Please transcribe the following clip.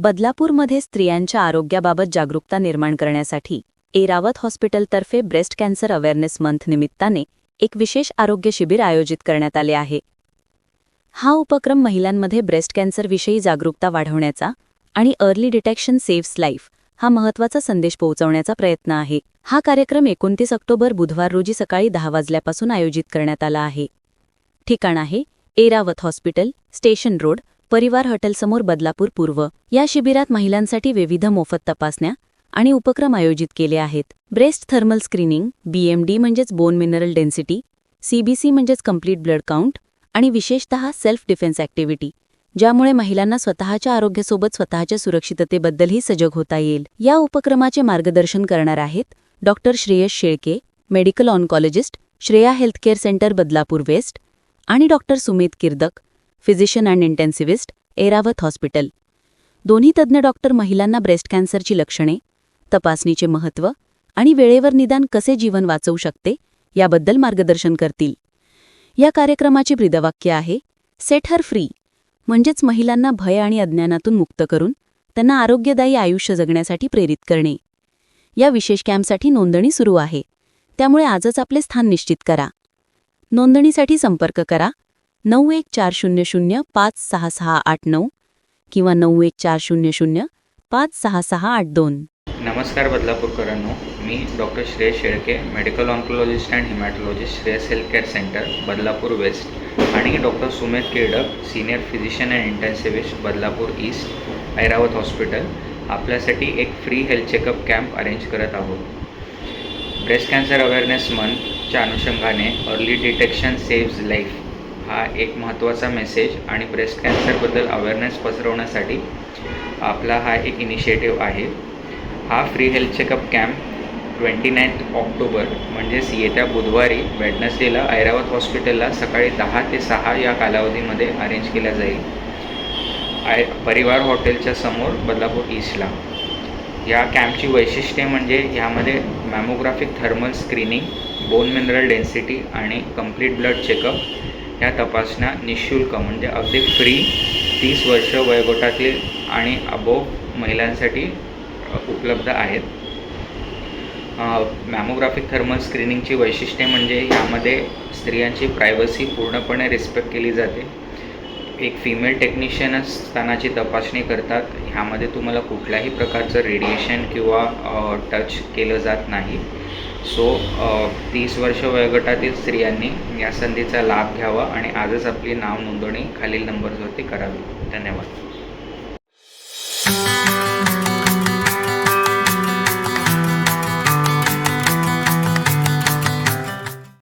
बदलापूरमध्ये स्त्रियांच्या आरोग्याबाबत जागरूकता निर्माण करण्यासाठी एरावत हॉस्पिटलतर्फे ब्रेस्ट कॅन्सर अवेअरनेस मंथ निमित्ताने एक विशेष आरोग्य शिबिर आयोजित करण्यात आले आहे. हा उपक्रम महिलांमध्ये ब्रेस्ट कॅन्सरविषयी जागरूकता वाढवण्याचा आणि अर्ली डिटेक्शन सेव्स लाईफ हा महत्त्वाचा संदेश पोहोचवण्याचा प्रयत्न आहे. हा कार्यक्रम एकोणतीस ऑक्टोबर बुधवार रोजी सकाळी दहा वाजल्यापासून आयोजित करण्यात आला आहे. ठिकाण आहे. एरावत हॉस्पिटल स्टेशन रोड परिवार हॉटेलसमोर बदलापूर पूर्व या शिबिरात महिलांसाठी विविध मोफत तपासण्या आणि उपक्रम आयोजित केले आहेत. ब्रेस्ट थर्मल स्क्रीनिंग बीएमडी म्हणजेच बोन मिनरल डेन्सिटी सीबीसी म्हणजेच कंप्लीट ब्लड काउंट आणि विशेषतः सेल्फ डिफेन्स ॲक्टिव्हिटी ज्यामुळे महिलांना स्वतःच्या आरोग्यासोबत स्वतःच्या सुरक्षिततेबद्दलही सजग होता येईल. या उपक्रमाचे मार्गदर्शन करणार आहेत doctor Shreyas Shelke medical oncologist Shreya healthcare centre Badlapur west आणि doctor Sumit Kirdak physician and intensivist Airavat hospital. दोन्ही तज्ज्ञ डॉक्टर महिलांना ब्रेस्ट कॅन्सरची लक्षणे तपासणीचे महत्त्व आणि वेळेवर निदान कसे जीवन वाचवू शकते याबद्दल मार्गदर्शन करतील. या कार्यक्रमाचे ब्रीदवाक्य आहे सेट हर फ्री. म्हणजेच महिलांना भय आणि अज्ञानातून मुक्त करून त्यांना आरोग्यदायी आयुष्य जगण्यासाठी प्रेरित करणे. या विशेष कॅम्पसाठी नोंदणी सुरू आहे. त्यामुळे आजच आपले स्थान निश्चित करा. नोंदणीसाठी संपर्क करा. नऊ एक चार शून्य शून्य पाच सहा सहा आठ नऊ किंवा नऊ एक चार शून्य शून्य पाच सहा सहा आठ दोन. नमस्कार बदलापूरकरांनो मी doctor Shreyas Shelke medical oncologist and haematologist Shreyas health care centre Badlapur west. आणि doctor Sumedh Kedak senior physician and intensivist Badlapur east Airavat hospital. आपल्यासाठी एक free health checkup camp arrange करत आहोत. ब्रेस्ट कॅन्सर अवेअरनेस मंथच्या अनुषंगाने early detection saves life. हा एक महत्त्वाचा message आणि ब्रेस्ट कॅन्सरबद्दल अवेअरनेस पसरवण्यासाठी आपला हा एक इनिशिएटिव्ह आहे. हा free health checkup camp twenty ninth October म्हणजेच येत्या बुधवारी वेडनसडेला ऐरावत हॉस्पिटलला सकाळी दहा ते सहा या कालावधीमध्ये अरेंज केला जाईल. आय परिवार हॉटेलच्या समोर बदलापूर ईस्टला या कॅम्पची वैशिष्ट्ये म्हणजे ह्यामध्ये mammographic thermal screening bone mineral density आणि कंप्लीट ब्लड चेकअप ह्या तपासण्या निशुल्क म्हणजे अगदी फ्री तीस वर्ष वयोगटातील आणि अबोव महिलांसाठी उपलब्ध आहेत. मॅमोग्राफिक थर्मल स्क्रीनिंगची वैशिष्ट्ये म्हणजे यामध्ये स्त्रियांची प्रायव्हसी पूर्णपणे रिस्पेक्ट केली जाते. एक फिमेल टेक्निशियनच स्तनाची तपासणी करतात. ह्यामध्ये तुम्हाला कुठल्याही प्रकारचं रेडिएशन किंवा टच केलं जात नाही. सो तीस वर्ष वयोगटातील स्त्रियांनी या संधीचा लाभ घ्यावा आणि आजच आपली नाव नोंदणी खालील नंबरवरती करावी. धन्यवाद.